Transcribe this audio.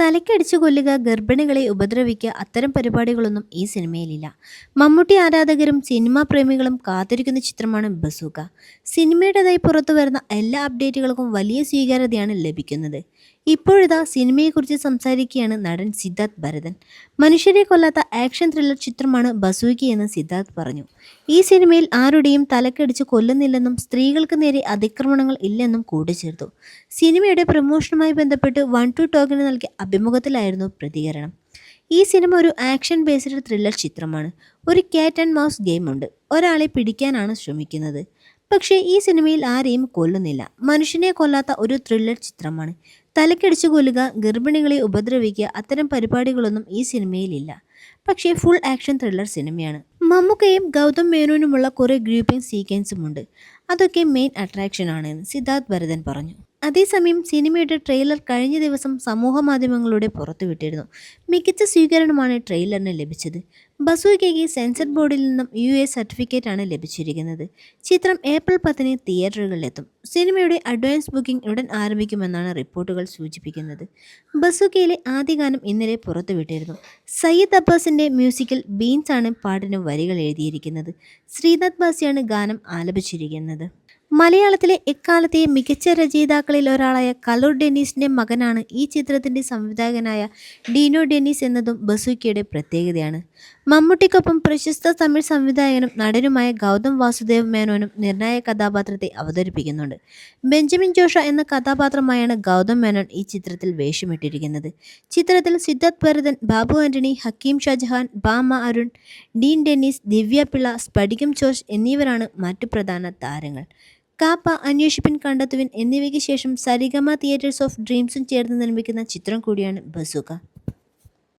തലയ്ക്കടിച്ചു കൊല്ലുക ഗർഭിണികളെ ഉപദ്രവിക്കുക അത്തരം പരിപാടികളൊന്നും ഈ സിനിമയിലില്ല. മമ്മൂട്ടി ആരാധകരും സിനിമാ പ്രേമികളും കാത്തിരിക്കുന്ന ചിത്രമാണ് ബസൂക്ക സിനിമയുടേതായി പുറത്തു വരുന്ന എല്ലാ അപ്ഡേറ്റുകൾക്കും വലിയ സ്വീകാര്യതയാണ് ലഭിക്കുന്നത്. ഇപ്പോഴിതാ സിനിമയെക്കുറിച്ച് സംസാരിക്കുകയാണ് നടൻ സിദ്ധാർത്ഥ് ഭരതൻ. മനുഷ്യരെ കൊല്ലാത്ത ആക്ഷൻ ത്രില്ലർ ചിത്രമാണ് ബസൂക്കി എന്ന് സിദ്ധാർത്ഥ് പറഞ്ഞു. ഈ സിനിമയിൽ ആരുടെയും തലക്കടിച്ച് കൊല്ലുന്നില്ലെന്നും സ്ത്രീകൾക്ക് നേരെ അതിക്രമണങ്ങൾ ഇല്ലെന്നും കൂട്ടിച്ചേർത്തു. സിനിമയുടെ പ്രമോഷനുമായി ബന്ധപ്പെട്ട് വൺ ടു ടോക്കിന് നൽകിയ അഭിമുഖത്തിലായിരുന്നു പ്രതികരണം. ഈ സിനിമ ഒരു ആക്ഷൻ ബേസ്ഡ് ത്രില്ലർ ചിത്രമാണ്. ഒരു ക്യാറ്റ് ആൻഡ് മൗസ് ഗെയിമുണ്ട് ഒരാളെ പിടിക്കാനാണ് ശ്രമിക്കുന്നത്. പക്ഷേ ഈ സിനിമയിൽ ആരെയും കൊല്ലുന്നില്ല. മനുഷ്യനെ കൊല്ലാത്ത ഒരു ത്രില്ലർ ചിത്രമാണ്. തലക്കടിച്ചു കൊല്ലുക ഗർഭിണികളെ ഉപദ്രവിക്കുക അത്തരം പരിപാടികളൊന്നും ഈ സിനിമയിലില്ല. പക്ഷേ ഫുൾ ആക്ഷൻ ത്രില്ലർ സിനിമയാണ്. മമ്മൂക്കയും ഗൗതം മേനോനുമുള്ള കുറേ ഗ്രൂപ്പിംഗ് സീക്വൻസും ഉണ്ട്. അതൊക്കെ മെയിൻ അട്രാക്ഷൻ ആണെന്ന് സിദ്ധാർത്ഥ് ഭരതൻ പറഞ്ഞു. അതേസമയം സിനിമയുടെ ട്രെയിലർ കഴിഞ്ഞ ദിവസം സമൂഹ മാധ്യമങ്ങളിലൂടെ പുറത്തുവിട്ടിരുന്നു മികച്ച സ്വീകരണമാണ് ട്രെയിലറിന് ലഭിച്ചത്. ബസൂയ്ക്കയ്ക്ക് സെൻസർ ബോർഡിൽ നിന്നും യു എ സർട്ടിഫിക്കറ്റ് ആണ് ലഭിച്ചിരിക്കുന്നത്. ചിത്രം ഏപ്രിൽ പത്തിന് തിയേറ്ററുകളിലെത്തും. സിനിമയുടെ അഡ്വാൻസ് ബുക്കിംഗ് ഉടൻ ആരംഭിക്കുമെന്നാണ് റിപ്പോർട്ടുകൾ സൂചിപ്പിക്കുന്നത്. ബസൂക്കയിലെ ആദ്യ ഗാനം ഇന്നലെ പുറത്തുവിട്ടിരുന്നു സയ്യിദ് അബ്ബാസിന്റെ മ്യൂസിക്കിൽ ബീൻസ് ആണ് പാട്ടിന് വരികൾ എഴുതിയിരിക്കുന്നത്. ശ്രീനാഥ് ബാസിയാണ് ഗാനം ആലപിച്ചിരിക്കുന്നത്. മലയാളത്തിലെ എക്കാലത്തെ മികച്ച രചയിതാക്കളിൽ ഒരാളായ കലൂർ ഡെന്നീസിന്റെ മകനാണ് ഈ ചിത്രത്തിന്റെ സംവിധായകനായ ഡീനോ ഡെന്നീസ് എന്നതും ബസൂക്കിയുടെ പ്രത്യേകതയാണ്. മമ്മൂട്ടിക്കൊപ്പം പ്രശസ്ത തമിഴ് സംവിധായകനും നടനുമായ ഗൗതം വാസുദേവ് മേനോനും നിർണായക കഥാപാത്രത്തെ അവതരിപ്പിക്കുന്നുണ്ട്. ബെഞ്ചമിൻ ജോഷ എന്ന കഥാപാത്രമായാണ് ഗൗതം മേനോൻ ഈ ചിത്രത്തിൽ വേഷമിട്ടിരിക്കുന്നത്. ചിത്രത്തിൽ സിദ്ധാർത്ഥ് ഭരതൻ ബാബു ആന്റണി ഹക്കീം ഷാജഹാൻ ബാമ അരുൺ ഡീൻ ഡെന്നീസ് ദിവ്യ പിള്ള സ്പടികം ജോഷ് എന്നിവരാണ് മറ്റു പ്രധാന താരങ്ങൾ. കാപ്പ അന്വേഷിപ്പിൻ കണ്ടെത്തുവിൻ എന്നിവയ്ക്ക് ശേഷം സരിഗമ തിയേറ്റേഴ്സ് ഓഫ് ഡ്രീംസും ചേർന്ന് നിർമ്മിക്കുന്ന ചിത്രം കൂടിയാണ് ബസൂക്ക.